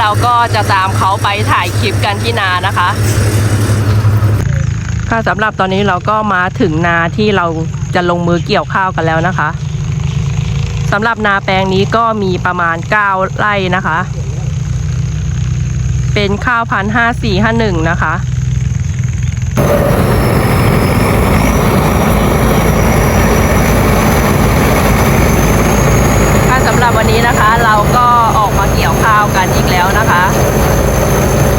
เราก็จะตามเขาไปถ่ายคลิปกันที่นานะคะ ค่ะสำหรับตอนนี้เราก็มาถึงนาที่เราจะลงมือเกี่ยวข้าวกันแล้วนะคะสำหรับนาแปลงนี้ก็มีประมาณ 9 ไร่นะคะ เป็นข้าวพันห้าสี่ห้าหนึ่งนะคะค่ะสำหรับวันนี้นะคะเราก็ ข้าวกันอีกแล้วนะคะ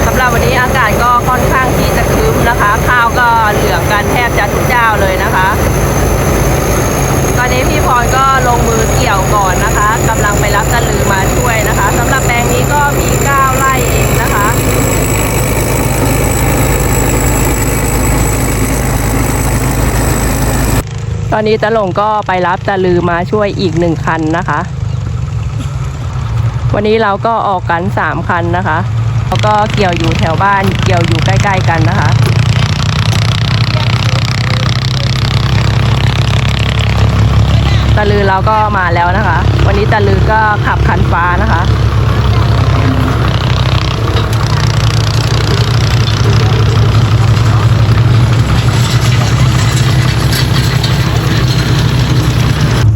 สำหรับวันนี้อากาศก็ค่อนข้างที่จะครึ้มนะคะ ข้าวก็เหลืองกันแทบจะทุกเจ้าเลยนะคะ ตอนนี้พี่พรก็ลงมือเกี่ยวก่อนนะคะกำลังไปรับตะลือมาช่วยนะคะสำหรับแปลงนี้ก็มี9ไร่เองนะคะตอนนี้ตะหลงก็ไปรับตะลือมาช่วยอีกหนึ่งคันนะคะ วันนี้เราก็ออกกันสามคันนะคะแล้วก็เกี่ยวอยู่แถวบ้านเกี่ยวอยู่ใกล้ ๆ กันนะคะตะลือเราก็มาแล้วนะคะ วันนี้ตะลือก็ขับคันฟ้านะคะ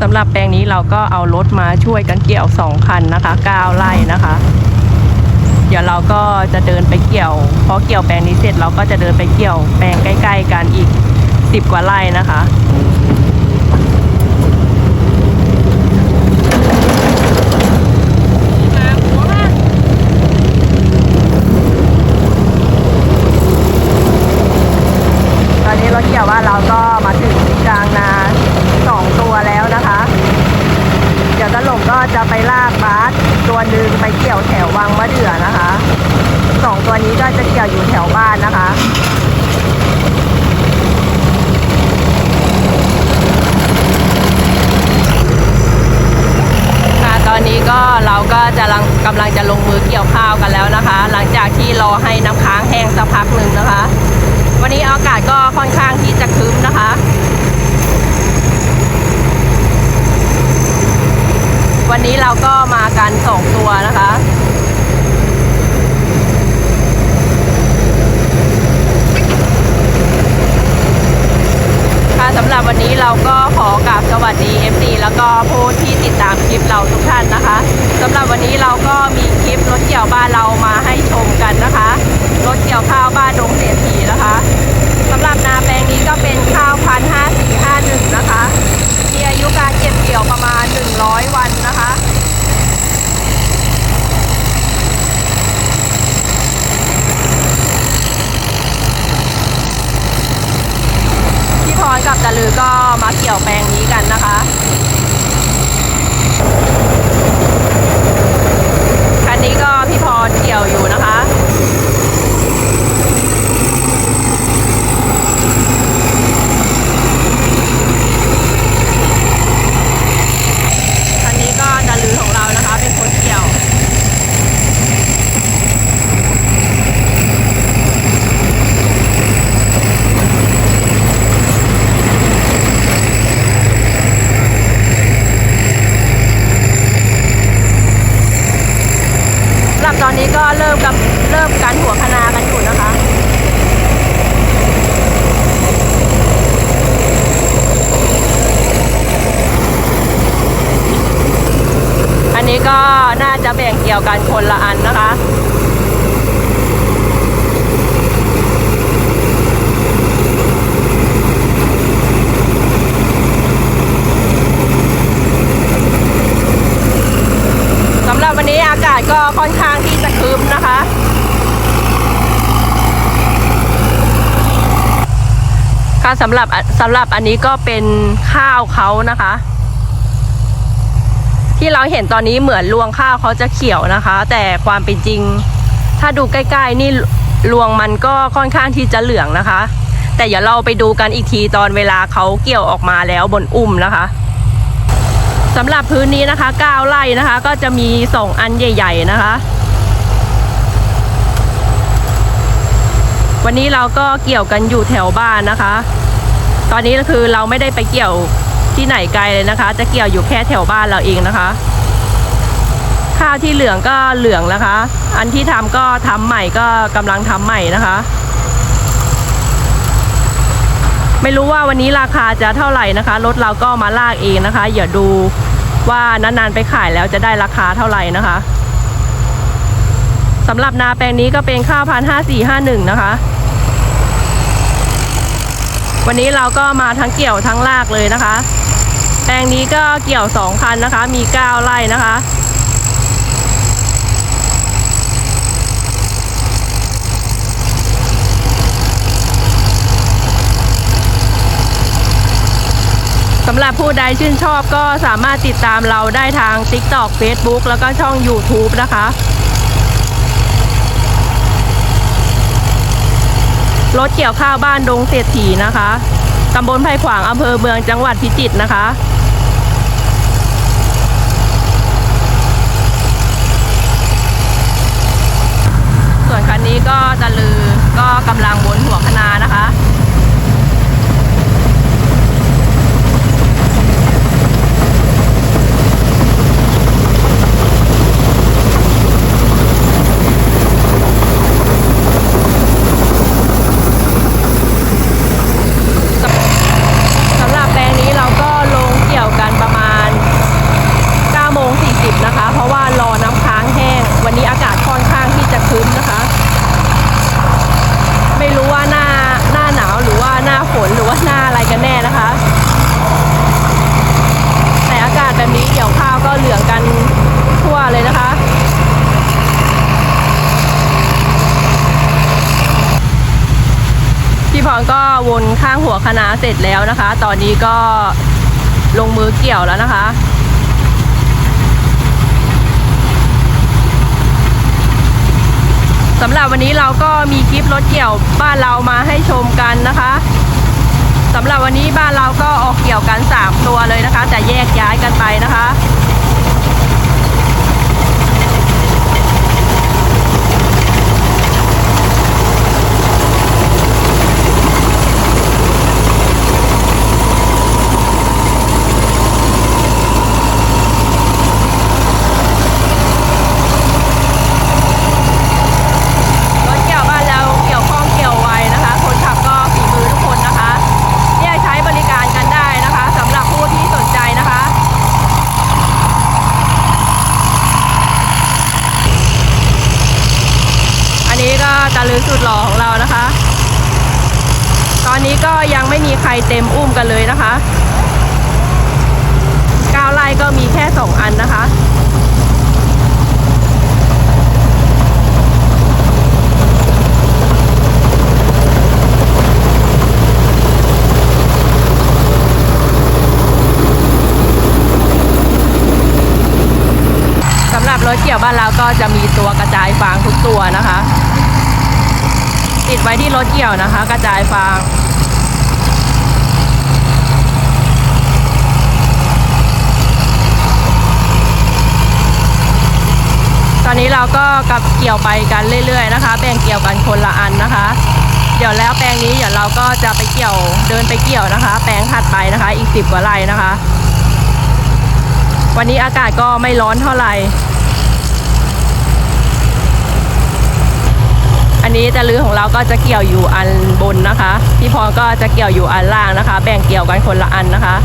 สำหรับ แปลงนี้เราก็เอารถมาช่วยกันเกี่ยวสองคันนะคะก้9ไร่นะคะ เดี๋ยวเราก็จะเดินไปเกี่ยวพอเกี่ยวแปลงนี้เสร็จเราก็จะเดินไปเกี่ยวแปลงใกล้ ๆ กันอีกสิบกว่าไร่นะคะ จะแบ่งเกี่ยวกันคนละอันนะคะสำหรับวันนี้อากาศก็ค่อนข้างที่จะครึ้มนะคะค่ะสำหรับสำหรับอันนี้ก็เป็นข้าวเขานะคะ ที่เราเห็นตอนนี้เหมือนรวงข้าวเขาจะเขียวนะคะ แต่ความเป็นจริง ถ้าดูใกล้ๆนี่รวงมันก็ค่อนข้างที่จะเหลืองนะคะ แต่เดี๋ยวเราไปดูกันอีกทีตอนเวลาเขาเกี่ยวออกมาแล้วบนอุ้มนะคะสำหรับพื้นนี้นะคะ9ไร่นะคะ ก็จะมี2อันใหญ่ ๆ นะคะ วันนี้เราก็เกี่ยวกันอยู่แถวบ้านนะคะ ตอนนี้ก็คือเราไม่ได้ไปเกี่ยว ที่ไหนไกลเลยนะคะ จะเกี่ยวอยู่แค่แถวบ้านเราเองนะคะ ข้าวที่เหลืองก็เหลืองนะคะ อันที่ทำก็ทำใหม่ก็กำลังทำใหม่นะคะ ไม่รู้ว่าวันนี้ราคาจะเท่าไหร่นะคะรถเราก็มาลากเองนะคะอย่าดูว่านานๆไปขายแล้วจะได้ราคาเท่าไหร่นะคะสำหรับนาแปลงนี้ก็เป็นข้าวพันห้าสี่ห้าหนึ่งนะคะ วันนี้เราก็มาทั้งเกี่ยวทั้งลากเลยนะคะ แปลงนี้ก็เกี่ยวสองคันนะคะ มีเก้าไร่นะคะสำหรับผู้ใดชื่นชอบก็สามารถติดตามเราได้ทาง TikTok Facebook แล้วก็ช่อง YouTube นะคะ รถเกี่ยวข้าวบ้านดงเศรษฐีนะคะ ตำบลไผ่ขวางอำเภอเมืองจังหวัดพิจิตรนะคะ นี้ก็ตะลือก็กำลังวนหัวคณานะคะ สำหรับแปลงนี้เราก็ลงเกี่ยวกันประมาณ9โมง40 นะคะ เพราะว่ารอน้ำค้างแห้ง วันนี้อากาศค่อนข้างที่จะครึ้มนะคะ ไม่รู้ว่าหน้าหน้าหนาวหรือว่าหน้าฝนหรือว่าหน้าอะไรกันแน่นะคะ แต่อากาศแบบนี้เกี่ยวข้าวก็เหลืองกันทั่วเลยนะคะ พรก็วนข้างหัวคณะเสร็จแล้วนะคะ ตอนนี้ก็ลงมือเกี่ยวแล้วนะคะสำหรับวันนี้เราก็มีคลิปรถเกี่ยวบ้านเรามาให้ชมกันนะคะสำหรับวันนี้บ้านเราก็ออกเกี่ยวกัน 3 ตัวเลยนะคะ แต่แยกย้ายกันไปนะคะ รถเกี่ยวบ้านเราเกี่ยวข้องเกี่ยวไวนะคะ คนขับก็ฝีมือทุกคนนะคะเรียกใช้บริการกันได้นะคะสำหรับผู้ที่สนใจนะคะ อันนี้ก็ตะลือสุดหล่อของเรานะคะ ต อนนี้ก็ยังไม่มีใครเต็มอุ้มกันเลยนะคะก้าวไล่ก็มีแค่สองอันนะคะสำหรับรถเกี่ยวบ้านเราก็จะมีตัวกระจายฟางทุกตัวนะคะ ติดไว้ที่รถเกี่ยวนะคะ กระจายฟางตอนนี้เราก็กับเกี่ยวไปกันเรื่อย ๆ นะคะแบ่งเกี่ยวกันคนละอันนะคะ เดี๋ยวแล้วแปลงนี้เดี๋ยวเราก็จะไปเกี่ยวเดินไปเกี่ยวนะคะ แปลงถัดไปนะคะ อีกสิบกว่าไร่นะคะ วันนี้อากาศก็ไม่ร้อนเท่าไหร่ อันนี้จะลื้อของเราก็จะเกี่ยวอยู่อันบนนะคะ พี่พรก็จะเกี่ยวอยู่อันล่างนะคะ แบ่งเกี่ยวกันคนละอันนะคะ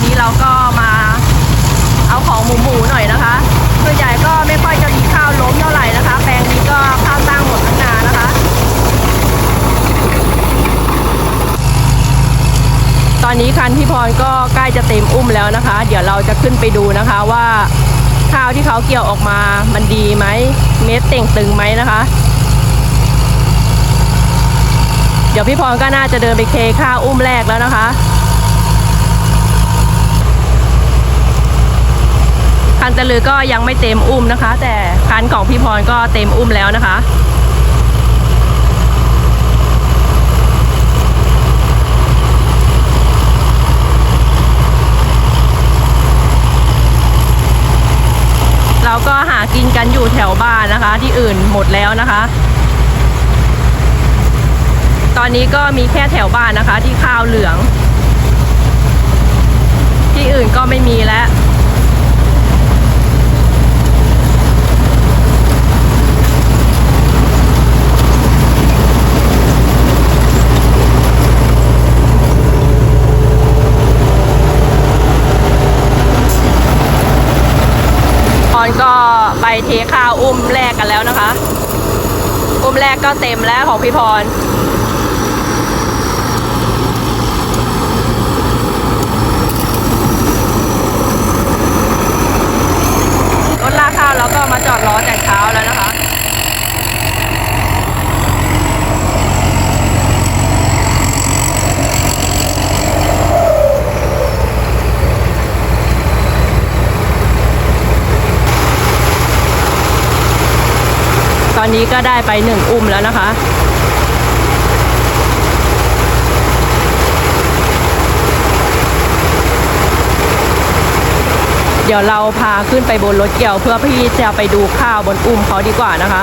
วันนี้เราก็มาเอาของหมูหมูหน่อยนะคะส่วนใหญ่ก็ไม่ค่อยจะมีข้าวล้มเท่าไหร่นะคะ แปลงนี้ก็ข้าวตั้งหมดทั้งนานะคะ ตอนนี้คันพี่พรก็ใกล้จะเต็มอุ้มแล้วนะคะ เดี๋ยวเราจะขึ้นไปดูนะคะว่าข้าวที่เขาเกี่ยวออกมามันดีไหม เม็ดเต่งตึงไหมนะคะ เดี๋ยวพี่พรก็น่าจะเดินไปเคข้าวอุ้มแรกแล้วนะคะ คันตะลือก็ยังไม่เต็มอุ้มนะคะ แต่คันของพี่พรก็เต็มอุ้มแล้วนะคะเราก็หากินกันอยู่แถวบ้านนะคะ ที่อื่นหมดแล้วนะคะ ตอนนี้ก็มีแค่แถวบ้านนะคะ ที่ข้าวเหลือง ที่อื่นก็ไม่มีแล้ว ตอนก็ไป เทข้าวอุ้มแรกกันแล้วนะคะ อุ้มแรกก็เต็มแล้วของพี่พรรถลากข้าวแล้วก็มาจอดรอแต่เช้าแล้วนะคะ ต อนนี้ก็ได้ไปหนึ่งอุ้มแล้วนะคะ เดี๋ยวเราพาขึ้นไปบนรถเกี่ยวเพื่อพี่จะไปดูข้าวบนอุ้มเขาดีกว่านะคะ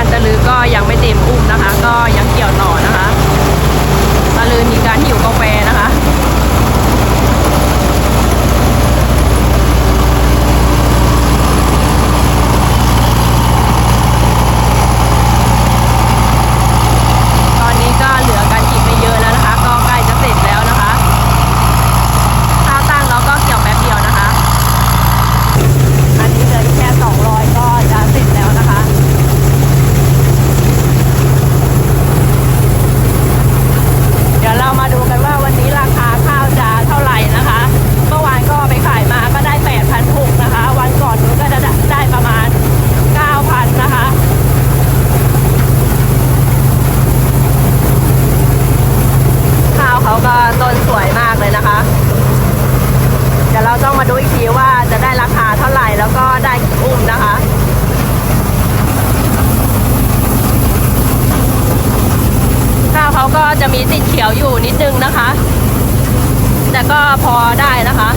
คันตะลือก็ยังไม่เต็มอุ้มนะคะ ก็ยังเกี่ยวต่อนะคะตะลือมีการหิวกาแฟนะคะ ตอนนี้ก็เหลือกันอีกไม่เยอะแล้วนะคะ ก็ใกล้จะเสร็จแล้วนะคะข้าวตั้งเราก็เกี่ยวแป๊บเดียวนะคะ อันนี้เหลืออีกแค่ 200 ก็จะเสร็จแล้วนะคะ เดี๋ยวเรามาดูกันว่าวันนี้ราคาข้าวจะเท่าไหร่นะคะ เมื่อวานก็ไปขายมาก็ได้ 8,600นะคะ วันก่อนนู้นก็จะได้ประมาณ 9,000 นะคะ ข้วก็ต้นสวยมากเลยนะคะ เดี๋ยวเราต้องมาดูอีกทีว่าจะได้ราคาเท่าไหร่แล้วก็ได้กี่อุ้มนะคะข้าวเขาก็จะมีติดเขียวอยู่นิดนึงนะคะ แต่ก็พอได้นะคะ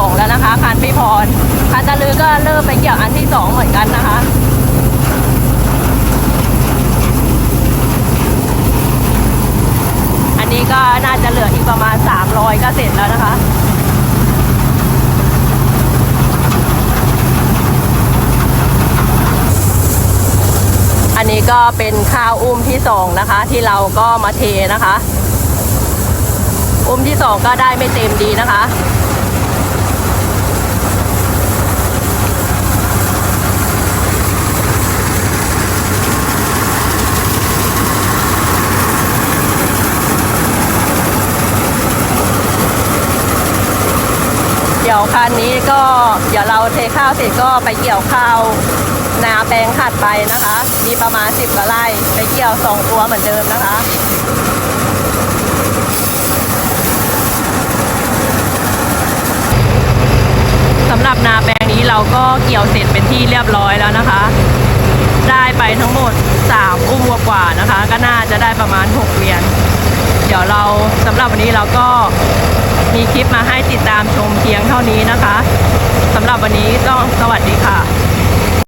2 แล้วนะคะคานพิพรคานตะลือก็เริ่มไปเกี่ยวอันที่ 2 เหมือนกันนะคะอันนี้ก็น่าจะเหลืออีกประมาณ 300 ก็เสร็จแล้วนะคะอันนี้ก็เป็นข้าวอุ้มที่สองนะคะ ที่เราก็มาเทนะคะ อุ้มที่สองก็ได้ไม่เต็มดีนะคะ เดี๋ยวคันนี้ก็เดี๋ยวเราเทข้าวเสร็จก็ไปเกี่ยวข้าวนาแปลงถัดไปนะคะ มีประมาณ 10กว่าไร่ไปเกี่ยวสองตัวเหมือนเดิมนะคะตำหรับนาแปลงนี้เราก็เกี่ยวเสร็จเป็นที่เรียบร้อยแล้วนะคะ ได้ไปทั้งหมด 3 อุ้มกว่านะคะ ก็น่าจะได้ประมาณ 6เวียนเดี๋ยวเราสำหรับวันนี้เราก็ มีคลิปมาให้ติดตามชมเพียงเท่านี้นะคะสำหรับวันนี้ต้องสวัสดีค่ะ